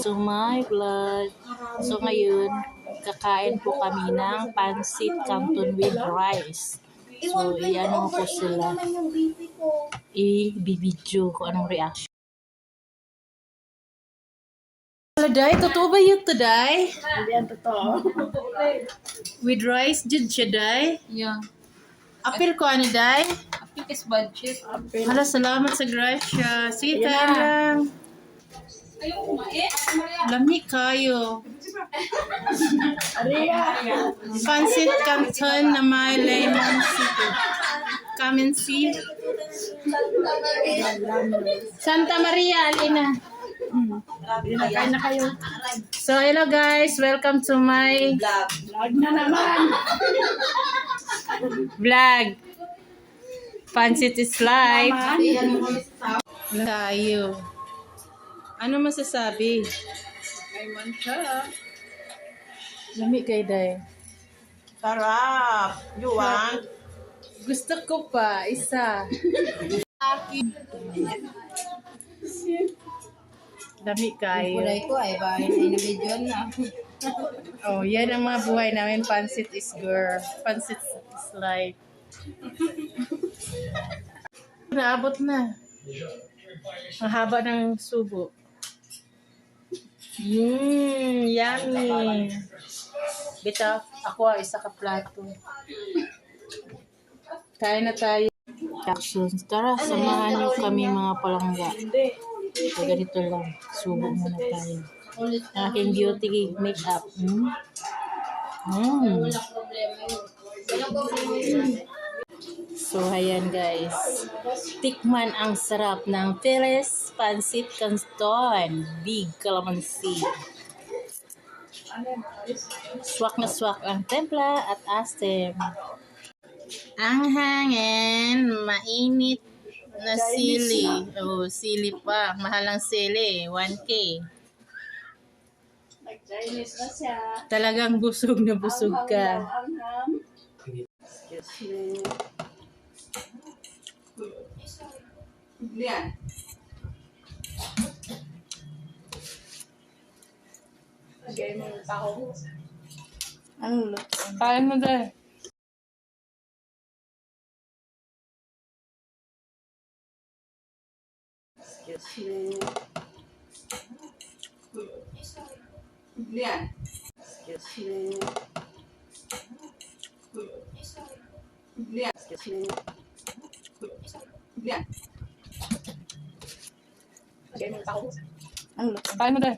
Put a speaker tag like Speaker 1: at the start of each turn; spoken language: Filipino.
Speaker 1: So my vlog. So ngayon, kakain po kami ng pancit canton with rice. So, iyan ko sila. I-bibidyo ko anong reaction. Hello, Day. Totoo ba yun to, Day?
Speaker 2: Hindi yan totoo.
Speaker 1: With rice, did siya, Day?
Speaker 3: Yeah.
Speaker 1: Apil ko ano, Day?
Speaker 3: Apikis budget.
Speaker 1: Hala, salamat sa grasya. Sige, kain lang. Lami kayo. Pancit canton na may lemon seafood. Come and see. Santa Maria, Alina.
Speaker 2: Pinakain na kayo.
Speaker 1: So, hello guys. Welcome to my
Speaker 2: Vlog na naman!
Speaker 1: vlog. Pancit is life. Tayo. Ano masasabi?
Speaker 2: Ay man siya.
Speaker 1: Lami kay Day.
Speaker 4: Sarap. You want?
Speaker 1: Gusto ko pa. Isa. Dami kayo.
Speaker 3: Kulay ko ay ba ay na video na.
Speaker 1: Oh, yan ang mga buhay namin. Pancit is girl. Pancit is life. Naabot na. Ang haba ng subo. Mmm, yummy. Bita, ako ay isa ka plato. Kain na tayo. Actions. Tara, samahan niyo kami mga palangga. So, ganito lang. Subo muna tayo. Aking beauty makeup. Hmm? Mm. So, ayan guys. Tikman ang sarap ng Phyllis Pancit Canton. Big Calamansi. Swak na swak ang templa at astem. Ang hangin, mainit na sili. Oh, sili pa. Mahal ang sili. 1K.
Speaker 2: Nag-Chinese na siya.
Speaker 1: Talagang busog na busog ka.
Speaker 2: Angham.
Speaker 4: Yan.
Speaker 2: Lagay mo yung tao.
Speaker 1: Ano luto? Kain mo dahil.
Speaker 2: Excuse me.
Speaker 4: Yan.
Speaker 2: Excuse me.
Speaker 4: Yan.
Speaker 2: Excuse me.
Speaker 4: Yan.
Speaker 2: Yung tao.
Speaker 1: Ano? Kain mo dahil.